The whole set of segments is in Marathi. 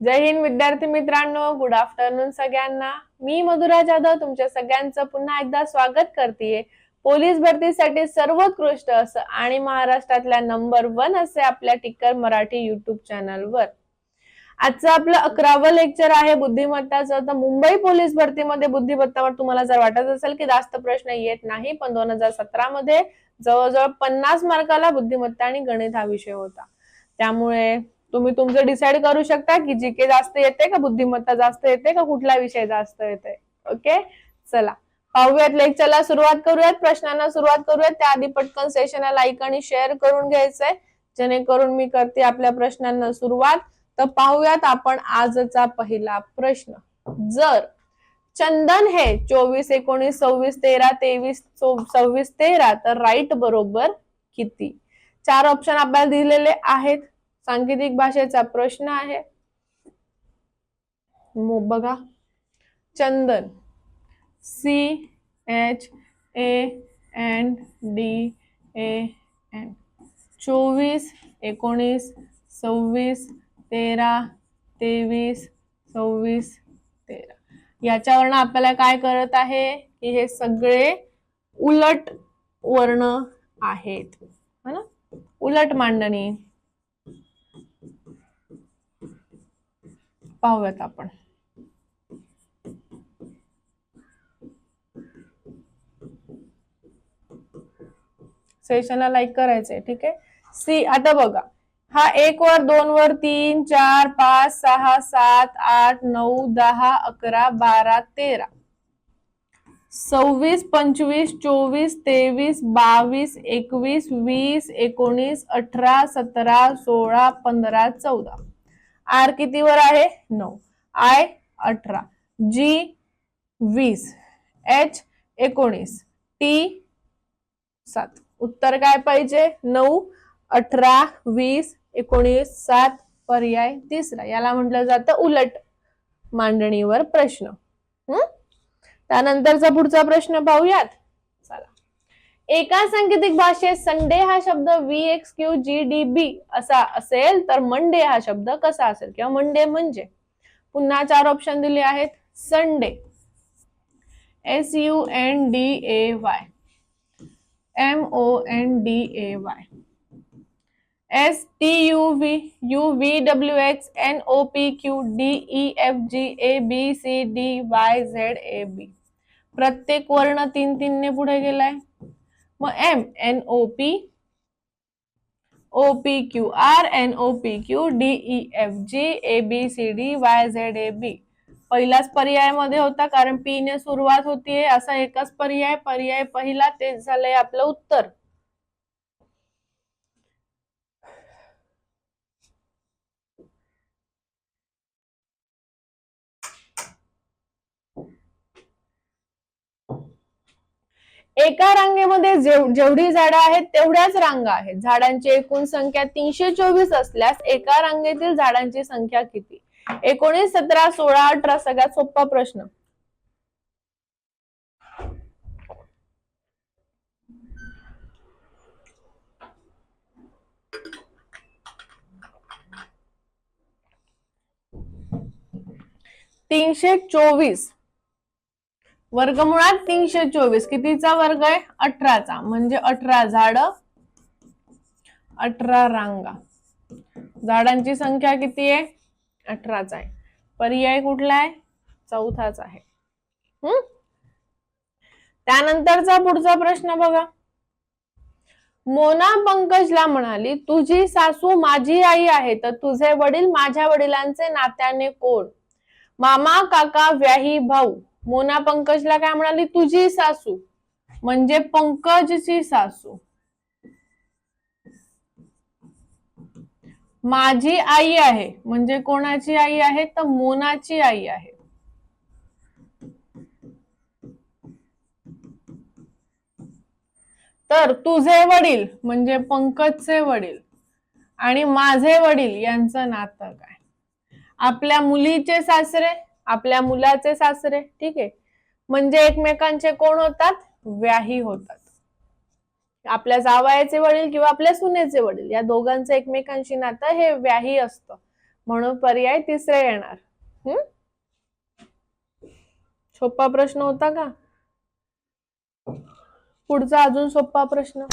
जय हिंद विद्यार्थी मित्रांनो गुड आफ्टरनून सगळ्यांना. मी मधुरा जाधव तुमच्या सगळ्यांचं पुन्हा एकदा स्वागत करतेय. पोलीस भरतीसाठी सर्वोत्कृष्ट असं आणि महाराष्ट्रातल्या नंबर वन असे आपल्या टिक्कर मराठी युट्यूब चॅनलवर आजचं आपलं अकरावं लेक्चर आहे बुद्धिमत्ताचं. तर मुंबई पोलीस भरतीमध्ये बुद्धिमत्तावर तुम्हाला जर वाटत असेल की जास्त प्रश्न येत नाही पण दोन हजार सतरा मध्ये जवळजवळ पन्नास मार्काला बुद्धिमत्ता आणि गणित हा विषय होता. त्यामुळे तुम्ही तुमचं डिसाईड करू शकता की जीके जास्त येते का बुद्धिमत्ता जास्त येते का कुठला विषय जास्त येते ओके चला. पाहूयात लेक्चरला सुरुवात करूयात प्रश्नांना सुरुवात करूयात. त्याआधी पटकन सेशनला लाईक आणि शेअर करून घ्यायचंय. जेणेकरून मी करते आपल्या प्रश्नांना सुरुवात. तर पाहूयात आपण आजचा पहिला प्रश्न. जर चंदन हे चोवीस एकोणीस सव्वीस तेरा तेवीस सव्वीस तेरा तर राईट बरोबर किती? चार ऑप्शन आपल्याला दिलेले आहेत. सांकेतिक भाषेचा प्रश्न आहे. बघा. चंदन. C H A N D A N चोवीस एकोणीस सव्वीस तेरा तेवीस सव्वीस तेरा. याच्यावरनं आपल्याला काय करत आहे? की हे सगळे उलट वर्ण आहेत. है ना? उलट मांडणी. पाहूयात आपण. सेशनला लाईक करायचंय ठीक आहे? सी आता बघा. हा एक वर दोन वर तीन चार पाच सहा सात आठ नऊ दहा अकरा बारा तेरा. सव्वीस पंचवीस चोवीस तेवीस बावीस एकवीस वीस एकोणीस अठरा सतरा सोळा पंधरा चौदा. आर कितीवर आहे? नऊ. आय अठरा. जी वीस. एच एकोणीस. टी सात. उत्तर काय पाहिजे? नऊ अठरा वीस एकोणीस सात पर्याय तिसरा. याला म्हटलं जातं उलट मांडणीवर प्रश्न. हम्म त्यानंतरचा पुढचा प्रश्न पाहूयात. एका सांकेतिक भाषेत संडे हा शब्द V X Q G D B असा असेल तर मंडे हा शब्द कसा असेल किंवा मंडे म्हणजे? पुन्हा चार ऑप्शन दिले आहेत. Sunday S U N D A Y M O N D A Y S T U V U V W X N O P Q D E F G A B C D Y Z A B प्रत्येक वर्ण तीन तीनने पुढे गेलाय. मग M N O P O P Q R N O P Q D E F G A B C D Y Z A B पहिलाच पर्यायामध्ये होता कारण पी ने सुरुवात होतीये असा एकच पर्याय. पर्याय पहिला तेच झालंय आपलं उत्तर. एका रांगेमध्ये जेवढी झाडं आहेत तेवढ्याच रांगा आहेत. झाडांची एकूण संख्या तीनशे चोवीस असल्यास एका रांगेतील झाडांची संख्या किती? एकोणीस सतरा सोळा अठरा सगळ्यात सोपा प्रश्न. तीनशे चोवीस. वर्गमुळात तीनशे चोवीस. कितीचा वर्ग आहे? अठराचा. म्हणजे अठरा झाड अठरा रांगा. झाडांची संख्या किती आहे? अठराच आहे. पर्याय कुठला आहे? चौथाच आहे. हम्म त्यानंतरचा पुढचा प्रश्न बघा. मोना पंकजला म्हणाली तुझी सासू माझी आई आहे तर तुझे वडील माझ्या वडिलांचे नात्याने कोण? मामा काका व्याही भाऊ. मोना पंकजला काय म्हणाली? तुझी सासू. म्हणजे पंकजची सासू. माझी आई आहे. म्हणजे कोणाची आई आहे? तर मोनाची आई आहे. तर तुझे वडील म्हणजे पंकजचे वडील आणि माझे वडील यांचं नातं काय? आपल्या मुलीचे सासरे? आपल्या मुलाचे सासरे ठीक आहे? म्हणजे एकमेकांचे कोण होतात? व्याही होतात. आपल्या जावयाचे वडील किंवा आपल्या सुनेचे वडील या दोघांचं एकमेकांशी नातं हे व्याही असतं. म्हणून पर्याय तिसरे येणार. हम्म सोपा प्रश्न होता का? पुढचा अजून सोपा प्रश्न.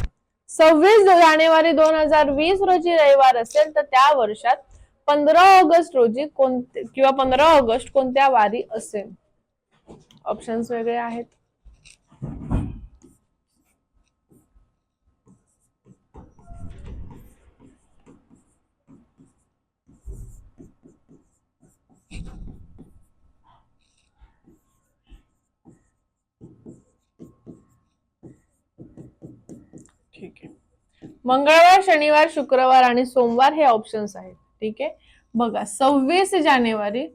सव्वीस जानेवारी दोन हजार वीस रोजी रविवार असेल तर त्या वर्षात पंधरा ऑगस्ट रोजी कोणते किंवा पंधरा ऑगस्ट कोणत्या वारी असेल? ऑप्शन्स वेगळे आहेत. ठीक आहे. मंगळवार शनिवार शुक्रवार आणि सोमवार हे ऑप्शन्स आहेत. ठीक आहे? बघा सव्वीस जानेवारी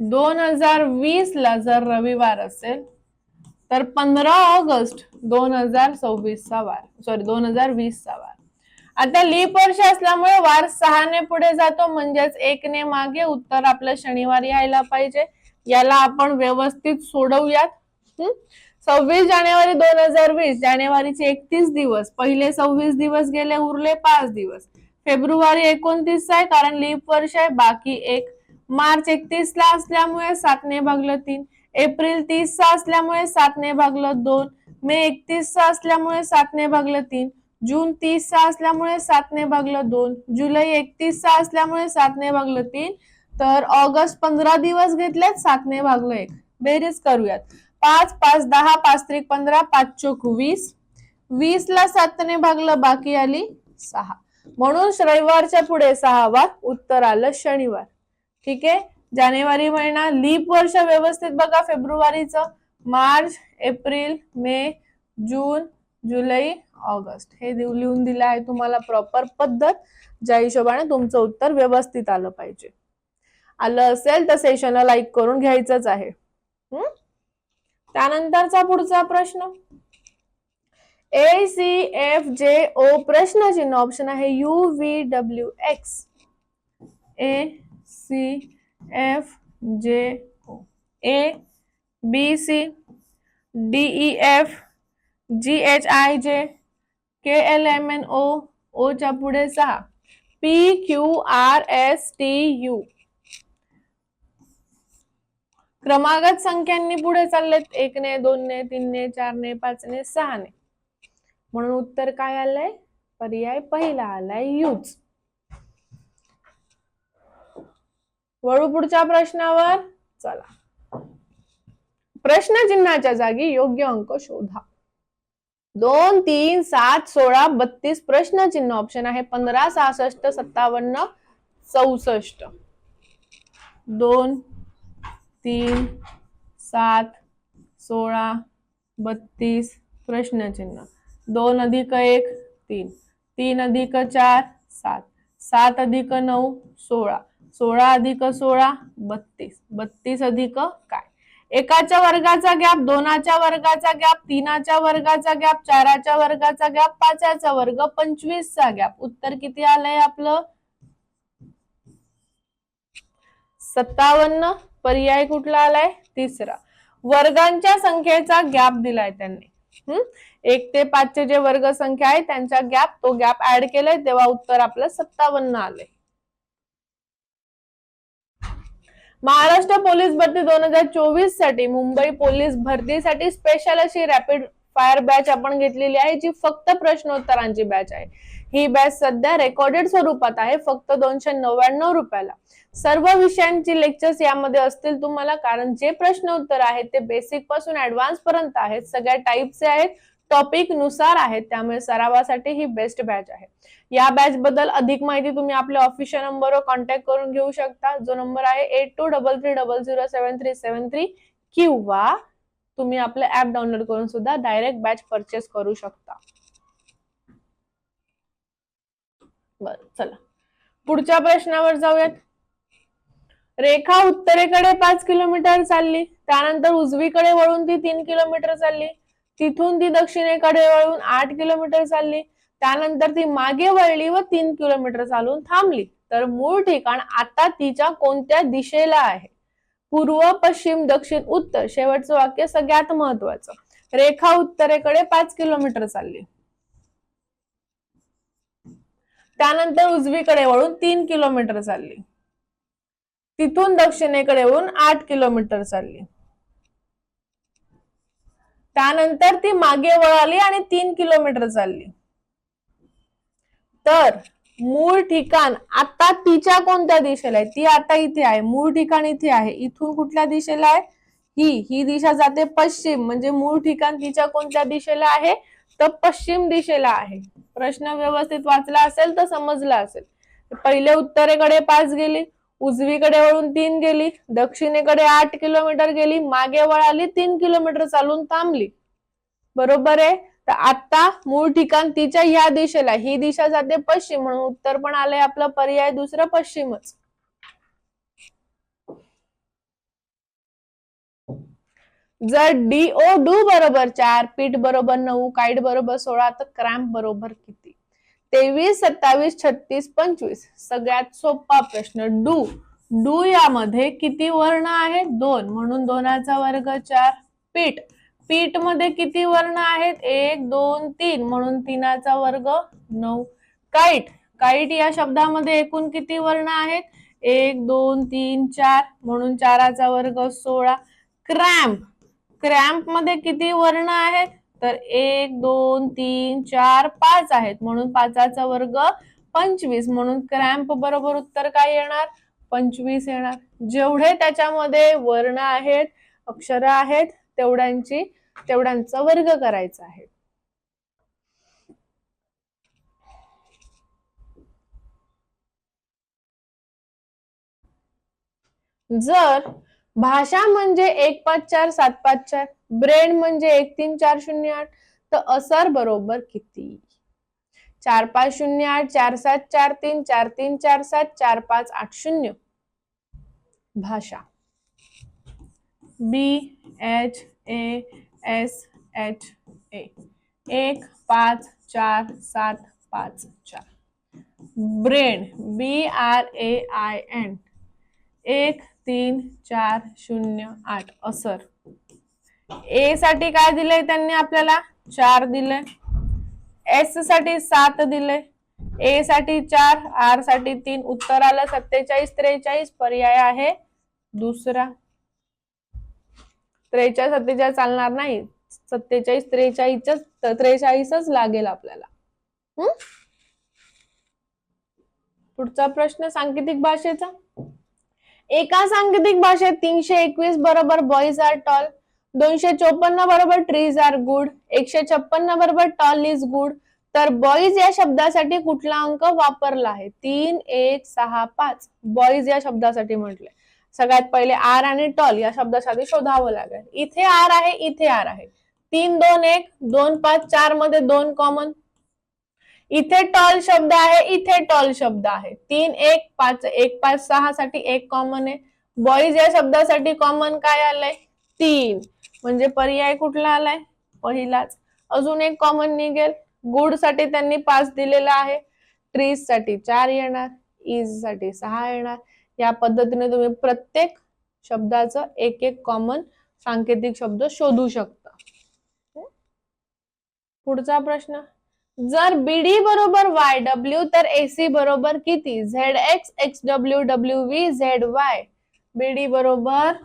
दोन हजार वीस ला जर रविवार असेल तर पंधरा ऑगस्ट दोन हजार सव्वीस चा वार सॉरी दोन हजार वीस चा वार. आता लीप वर्ष असल्यामुळे वार सहाने पुढे जातो म्हणजेच एकने मागे उत्तर आपलं शनिवारी यायला पाहिजे. याला आपण व्यवस्थित सोडवूयात. सव्वीस जानेवारी दोन हजार वीस जानेवारीचे एकतीस दिवस पहिले सव्वीस दिवस गेले उरले पाच दिवस. फेब्रुवारी एकोणतीस आहे कारण लीप वर्ष आहे बाकी एक मार्च एकतीस ला असल्यामुळे सातने भागलं तीन. एप्रिल तीस चा असल्यामुळे सातने भागलं दोन. मे एकतीस चा असल्यामुळे सातने भागलं तीन. जून तीस चा असल्यामुळे सातने भागलं दोन. जुलै एकतीस चा असल्यामुळे सातने भागलं तीन. तर ऑगस्ट पंधरा दिवस घेतलेत सातने भागलं एक. बेरीज करूयात. पाच पाच दहा पाच त्रिक पंधरा पाच चोक वीस. वीस ला सातने भागलं बाकी आली सहा. म्हणून रविवारच्या पुढे सहा वार उत्तर आलं शनिवार. ठीक आहे? जानेवारी महिना लीप वर्ष व्यवस्थित बघा फेब्रुवारीचं. मार्च एप्रिल मे जून जुलै ऑगस्ट. हे लिहून दिलं आहे तुम्हाला प्रॉपर पद्धत. ज्या हिशोबाने तुमचं उत्तर व्यवस्थित आलं पाहिजे. आलं असेल तर सेशनला लाईक करून घ्यायचंच आहे. हम्म? त्यानंतरचा पुढचा प्रश्न? ए सी एफ जे ओ प्रश्न चिन्ह ऑप्शन आहे U V W X A C F J O A B C D E F G H I J K L M N O ओच्या पुढे सहा. P Q R S T U क्रमागत संख्यांनी पुढे चाललेत. एकने दोनने तीनने चारने पाचने सहाने. म्हणून उत्तर काय आलंय? पर्याय पहिला आलाय यूज वळू पुढच्या प्रश्नावर. चला. प्रश्न चिन्हाच्या जागी योग्य अंक शोधा. दोन तीन सात सोळा बत्तीस प्रश्न चिन्ह ऑप्शन आहे. पंधरा सहासष्ट सत्तावन्न चौसष्ट. दोन तीन सात सोळा बत्तीस प्रश्नचिन्ह दोन अधिक एक तीन. तीन अधिक चार सात. सात अधिक नऊ सोळा. सोळा अधिक सोळा बत्तीस. बत्तीस अधिक काय? एकाच्या वर्गाचा गॅप दोनाच्या वर्गाचा गॅप तीनाच्या वर्गाचा गॅप चाराच्या वर्गाचा गॅप पाचाचा वर्ग पंचवीसचा गॅप. उत्तर किती आलंय आपलं? सत्तावन्न. पर्याय कुठला आलाय? तिसरा. वर्गांच्या संख्येचा गॅप दिलाय त्यांनी. हम्म एक ते पाचचे जे वर्ग संख्या आहे त्यांचा गॅप तो गॅप ऍड केलाय तेव्हा उत्तर आपलं सत्तावन्न आलंय. महाराष्ट्र पोलीस भरती दोन हजार चोवीससाठी मुंबई पोलीस भरतीसाठी स्पेशल अशी रॅपिड फायर बॅच आपण घेतलेली आहे जी फक्त प्रश्नोत्तरांची बॅच आहे. ही बॅच सध्या रेकॉर्डेड स्वरूपात आहे फक्त दोनशे नव्याण्णव रुपयाला. सर्व विषयांची लेक्चर्स यामध्ये असतील तुम्हाला कारण जे प्रश्न उत्तर आहेत ते बेसिकपासून ऍडव्हान्स पर्यंत आहेत. सगळ्या टाईपचे आहेत टॉपिकनुसार आहेत त्यामुळे सरावासाठी ही बेस्ट बॅच आहे. या बॅच बद्दल अधिक माहिती तुम्ही आपल्या ऑफिशियल नंबरवर कॉन्टॅक्ट करून घेऊ शकता. जो नंबर आहे eight two double three double zero seven three seven three किंवा तुम्ही आपलं ऍप डाउनलोड करून सुद्धा डायरेक्ट बॅच परचेस करू शकता. बर चला. पुढच्या प्रश्नावर जाऊयात. रेखा उत्तरेकडे पाच किलोमीटर चालली त्यानंतर उजवीकडे वळून ती तीन किलोमीटर चालली तिथून ती दक्षिणेकडे वळून आठ किलोमीटर चालली त्यानंतर ती मागे वळली व तीन किलोमीटर चालून थांबली. तर मूळ ठिकाण आता तिच्या कोणत्या दिशेला आहे? पूर्व पश्चिम दक्षिण उत्तर. शेवटचं वाक्य सगळ्यात महत्वाचं. रेखा उत्तरेकडे पाच किलोमीटर चालली. त्यानंतर उजवीकडे वळून तीन किलोमीटर चालली. तिथून दक्षिणेकडे वळून आठ किलोमीटर चालली. त्यानंतर ती मागे वळाली आणि तीन किलोमीटर चालली. तर मूळ ठिकाण आता तिच्या कोणत्या दिशेला आहे? ती आता इथे आहे. मूळ ठिकाण इथे आहे. इथून कुठल्या दिशेला आहे? ही ही दिशा जाते पश्चिम. म्हणजे मूळ ठिकाण तिच्या कोणत्या दिशेला आहे? तर पश्चिम दिशेला आहे. प्रश्न व्यवस्थित वाचला असेल तर समजला असेल. पहिले उत्तरेकडे पाच गेली उजवीकडे वळून तीन गेली दक्षिणेकडे आठ किलोमीटर गेली मागे वळाली तीन किलोमीटर चालून थांबली. बरोबर आहे? तर आता मूळ ठिकाण तिच्या ह्या दिशेला ही दिशा जाते पश्चिम म्हणून उत्तर पण आलंय आपलं पर्याय दुसरं पश्चिमच. जर डी ओ डू बरोबर चार पीठ बरोबर नऊ काईट बरोबर सोळा तर क्रॅम्प बरोबर किती? तेवीस सत्तावीस छत्तीस पंचवीस. सगळ्यात सोपा प्रश्न डू डू यामध्ये किती वर्ण आहेत? दोन. म्हणून दोनाचा वर्ग चार पीठ. पीठमध्ये किती वर्ण आहेत? एक दोन तीन. म्हणून तीनाचा वर्ग नऊ. काईट काईट या शब्दामध्ये एकूण किती वर्ण आहेत? एक दोन तीन चार. म्हणून चाराचा वर्ग सोळा. क्रॅम्प. क्रॅम्पमध्ये किती वर्ण आहेत? तर एक दोन तीन चार पाच आहेत. म्हणून पाचाचा वर्ग पंचवीस. म्हणून क्रॅम्प बरोबर उत्तर काय येणार? पंचवीस येणार. जेवढे त्याच्यामध्ये वर्ण आहेत अक्षर आहेत तेवढ्यांची तेवढ्यांचा वर्ग करायचा आहे. जर भाषा म्हणजे एक पाच चार सात पाच चार. ब्रेड म्हणजे एक तीन चार शून्य आठ. तर असर बरोबर किती? चार पाच शून्य आठ चार सात चार तीन चार तीन चार सात चार पाच आठ शून्य. भाषा. B H A S H A एक पाच चार सात पाच चार. Brain. B R A I N एक तीन चार शून्य आठ. असर ए साठी काय दिलंय त्यांनी आपल्याला? चार दिले एससाठी सात दिले ए साठी चार आरसाठी तीन. उत्तर आलं सत्तेचाळीस त्रेचाळीस. पर्याय आहे दुसरा. त्रेचाळीस सत्तेचाळीस चालणार नाही. सत्तेचाळीस त्रेचाळीसच त्रेचाळीसच लागेल आपल्याला. हम्म? पुढचा प्रश्न सांकेतिक भाषेचा? एका सांकेतिक भाषेत तीनशे एकवीस बरोबर बॉईज आर टॉल दोनशे चोपन्न बरोबर ट्रीज आर गुड एकशे छप्पन्न बरोबर टॉल इज गुड तर बॉईज या शब्दासाठी कुठला अंक वापरला आहे? तीन एक सहा पाच. बॉईज या शब्दासाठी म्हटले सगळ्यात पहिले आर आणि टॉल या शब्दासाठी शोधावं लागेल. इथे आर आहे इथे आर आहे. तीन दोन एक दोन पाच चारमध्ये दोन कॉमन इथे टॉल शब्द आहे इथे टॉल शब्द आहे. तीन एक पाच एक पाच सहा साठी एक कॉमन आहे. बॉईज या शब्दासाठी कॉमन काय आलंय? तीन. म्हणजे पर्याय कुठला आलाय? पहिलाच. अजून एक कॉमन निघेल. गुडसाठी त्यांनी पाच दिलेला आहे. ट्रीजसाठी चार येणार. इजसाठी सहा येणार. या पद्धतीने तुम्ही प्रत्येक शब्दाचं एक एक कॉमन सांकेतिक शब्द शोधू शकता. पुढचा प्रश्न. जर बीडी बरोबर वाय डब्ल्यू तर एसी बरोबर किती? Z X X W W V Z Y BD बरोबर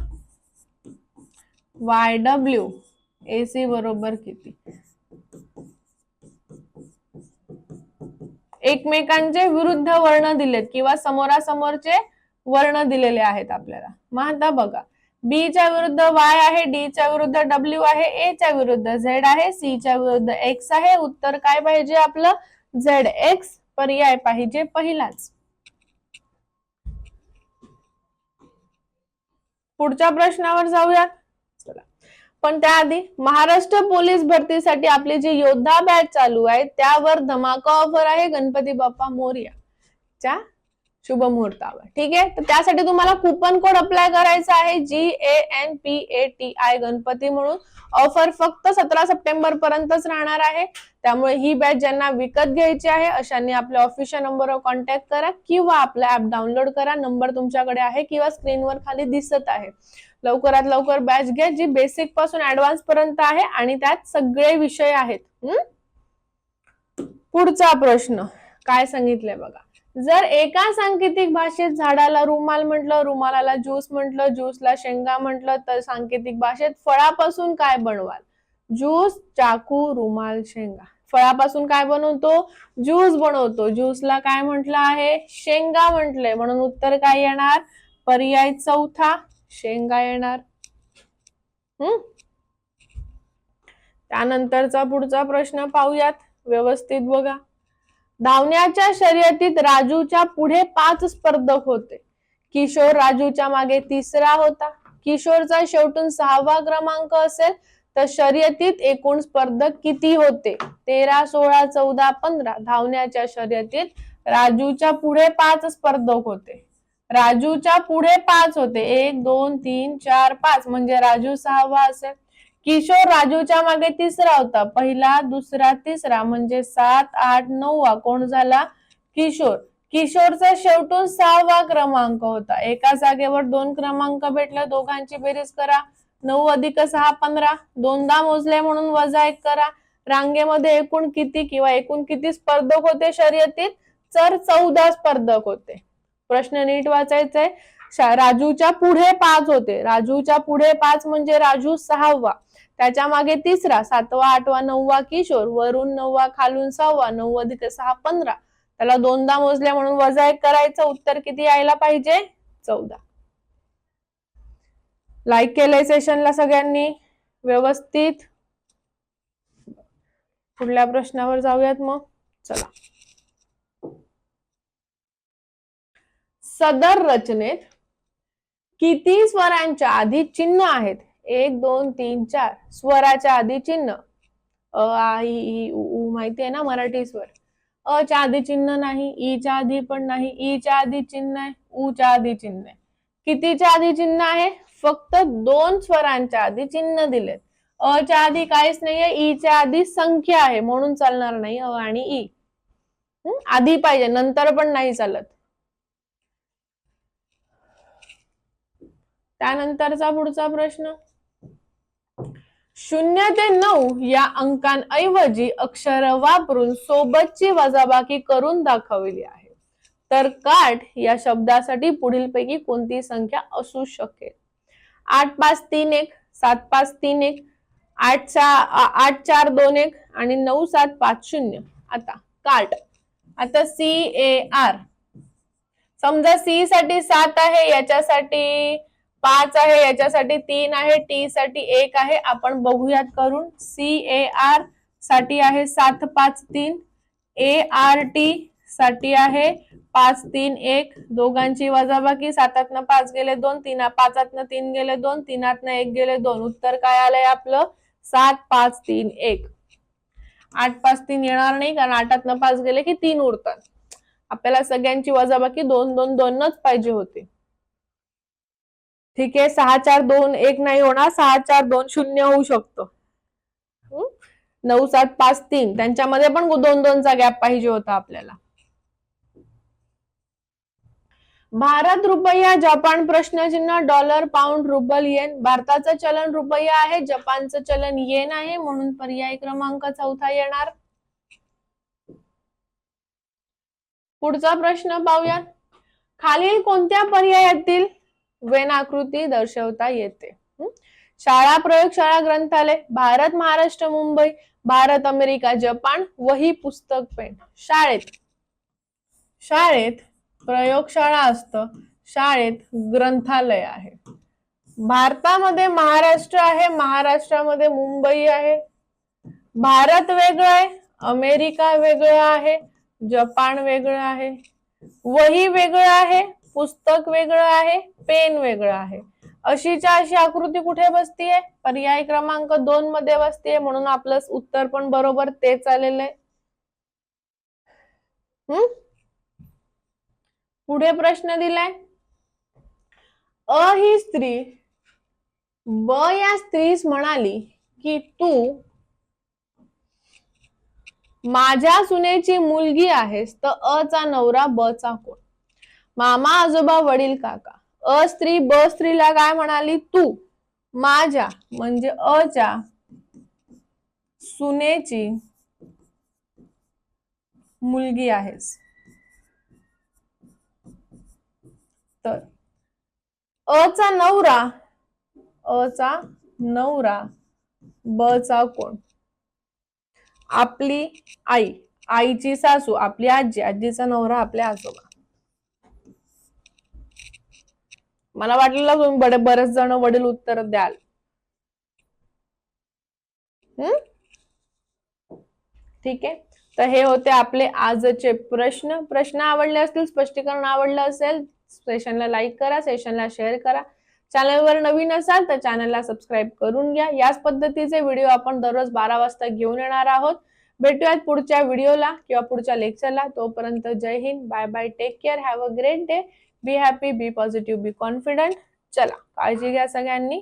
वाय डब्ल्यू एसी बरोबर किती? एकमेकांचे विरुद्ध वर्ण दिलेत किंवा समोरासमोरचे वर्ण दिलेले आहेत आपल्याला. मग आता बघा. बी च्या विरुद्ध वाय आहे डी च्या विरुद्ध डब्ल्यू आहे ए च्या विरुद्ध झेड आहे सी च्या विरुद्ध एक्स आहे. उत्तर काय पाहिजे आपलं? झेड एक्स पर्याय पाहिजे पहिलाच. पुढच्या प्रश्नावर जाऊयात चला. पण त्याआधी महाराष्ट्र पोलीस भरतीसाठी आपली जी योद्धा बॅच चालू आहे त्यावर धमाका ऑफर आहे गणपती बाप्पा मोर्या च्या शुभ मुहूर्तावर. ठीक आहे? तर त्यासाठी तुम्हाला कुपन कोड अप्लाय करायचा आहे G A N P A T I Ganpati म्हणून. ऑफर फक्त सतरा सप्टेंबर पर्यंतच राहणार आहे. त्यामुळे ही बॅच ज्यांना विकत घ्यायची आहे अशांनी आपल्या ऑफिशियल नंबरवर कॉन्टॅक्ट करा किंवा आपला ऍप डाउनलोड करा. नंबर तुमच्याकडे आहे किंवा स्क्रीनवर खाली दिसत आहे. लवकरात लवकर बॅच घ्या जी बेसिकपासून ऍडव्हान्स पर्यंत आहे आणि त्यात सगळे विषय आहेत. पुढचा प्रश्न. काय सांगितलंय बघा? जर एका सांकेतिक भाषेत झाडाला रुमाल म्हटलं रुमालाला ज्यूस म्हटलं ज्यूसला शेंगा म्हटलं तर सांकेतिक भाषेत फळापासून काय बनवाल? ज्यूस चाकू रुमाल शेंगा. फळापासून काय बनवतो? ज्यूस बनवतो. ज्यूसला काय म्हटलं आहे? शेंगा म्हटलंय. म्हणून उत्तर काय येणार? पर्याय चौथा शेंगा येणार. हम्म त्यानंतरचा पुढचा प्रश्न पाहूयात. व्यवस्थित बघा. धावण्याच्या शर्यतीत राजूच्या पुढे पाच स्पर्धक होते. किशोर राजूच्या मागे तिसरा होता. किशोरचा शेवटून सहावा क्रमांक असेल तर शर्यतीत एकूण स्पर्धक किती होते? तेरा सोळा चौदा पंधरा. धावण्याच्या शर्यतीत राजूच्या पुढे पाच स्पर्धक होते. राजूच्या पुढे पाच होते. एक दोन तीन चार पाच. म्हणजे राजू सहावा असेल. किशोर राजूच्या मागे तिसरा होता. पहिला दुसरा तिसरा म्हणजे सात आठ नववा. कोण झाला? किशोर. किशोरचा शेवटून सहावा क्रमांक होता. एका जागेवर दोन क्रमांक भेटला. दोघांची बेरीज करा. नऊ अधिक सहा पंधरा. दोनदा मोजले म्हणून वजा एक करा. रांगेमध्ये एकूण किती किंवा एकूण किती स्पर्धक होते शर्यतीत? तर चौदा स्पर्धक होते. प्रश्न नीट वाचायचा आहे राजूच्या पुढे पाच होते. राजूच्या पुढे पाच म्हणजे राजू सहावा. त्याच्यामागे तिसरा सातवा आठवा नववा किशोर वरून नववा खालून सहावा नऊ अधिक सहा पंधरा. त्याला दोनदा मोजल्या म्हणून वजा एक करायचं उत्तर किती यायला पाहिजे? चौदा. लाईक केलंय सेशनला सगळ्यांनी? व्यवस्थित? पुढल्या प्रश्नावर जाऊयात मग. चला. सदर रचनेत किती स्वरांच्या आधी चिन्ह आहेत? एक दोन तीन चार. स्वराच्या आधी चिन्ह. अ आ ई उ ऊ माहिती आहे ना मराठी स्वर? अ च्या आधी चिन्ह नाही ई च्या आधी पण नाही ई च्या आधी चिन्ह आहे ऊ च्या आधी चिन्ह आहे. कितीच्या आधी चिन्ह आहे? फक्त दोन स्वरांच्या आधी चिन्ह दिलेत. अ च्या आधी काहीच नाहीये ई च्या आधी संख्या आहे म्हणून चालणार नाही अ आणि ई आधी पाहिजे नंतर पण नाही चालत. त्यानंतरचा पुढचा प्रश्न. शून्य ते नऊ या अंकांऐवजी अक्षर वापरून सोबतची वजाबाकी करून दाखवली आहे. तर काठ या शब्दासाठी पुढीलपैकी कोणती संख्या असू शकेल? आठ पाच तीन एक सात पाच तीन एक आठ चार आठ चार दोन एक आणि नऊ सात पाच शून्य. आता काट आता सी ए आर समजा सी साठी सात आहे याच्यासाठी पाच आहे याच्यासाठी तीन आहे टी साठी एक आहे. आपण बघूयात करून. सी ए आरसाठी आहे सात पाच तीन. ए आर टी साठी आहे पाच तीन एक. दोघांची वजाबाकी सातातनं पाच गेले दोन तीन पाचातनं तीन गेले दोन तीनातनं एक गेले दोन. उत्तर काय आलंय आपलं? सात पाच तीन एक. आठ पाच तीन येणार नाही कारण आठातनं पाच गेले की तीन उरतात. आपल्याला सगळ्यांची वजाबाकी दोन दोन दोनच पाहिजे होती. ठीक आहे सहा चार दोन एक नाही होणार सहा चार दोन शून्य होऊ शकतो. नऊ सात पाच तीन. त्यांच्यामध्ये पण दोन दोनचा गॅप पाहिजे होता आपल्याला. भारत रुपया जपान प्रश्नचिन्ह डॉलर पाऊंड रुबल येन. भारताचं चलन रुपया आहे जपानचं चलन येन आहे म्हणून पर्याय क्रमांक चौथा येणार. पुढचा प्रश्न पाहूया खालील कोणत्या पर्यायातील वेन आकृती दर्शवता येते. शाळा प्रयोगशाळा ग्रंथालय भारत महाराष्ट्र मुंबई भारत अमेरिका जपान वही पुस्तक पेन. शाळेत. शाळेत प्रयोगशाळा असतं. शाळेत ग्रंथालय आहे. भारतामध्ये महाराष्ट्र आहे महाराष्ट्रामध्ये मुंबई आहे. भारत वेगळं आहे अमेरिका वेगळं आहे जपान वेगळं आहे. वही वेगळं आहे पुस्तक वेगळं आहे पेन वेगळं आहे. अशीच्या अशी आकृती कुठे बसतीये? पर्याय क्रमांक दोन मध्ये बसतीये म्हणून आपलं उत्तर पण बरोबर तेच आलेलं आहे. हम्म पुढे प्रश्न दिलाय. अ ही स्त्री ब या स्त्रीस म्हणाली की तू माझ्या सुनेची मुलगी आहेस तर अ चा नवरा ब चा कोण? मामा आजोबा वडील काका अ स्त्री ब स्त्रीला काय म्हणाली? तू माझ्या म्हणजे अ च्या सुनेची मुलगी आहेस. तर अचा नवरा अ चा नवरा ब चा कोण? आपली आई आईची सासू आपली आजी आजीचा नवरा आपल्या आजोबा. मला वाटलेलं तुम्ही बडे बरेच जण वडील उत्तर द्याल. हम्म ठीक आहे. तर हे होते आपले आजचे प्रश्न. प्रश्न आवडले असतील स्पष्टीकरण आवडलं असेल सेशनला लाईक करा सेशनला शेअर करा. चॅनलवर नवीन असाल तर चॅनलला सबस्क्राईब करून घ्या. याच पद्धतीचे व्हिडिओ आपण दररोज बारा वाजता घेऊन येणार आहोत. भेटूयात पुढच्या व्हिडिओला किंवा पुढच्या लेक्चरला तोपर्यंत जय Hind. Bye bye take care have a great day be happy be positive be confident. चला काळजी घ्या सगळ्यांनी.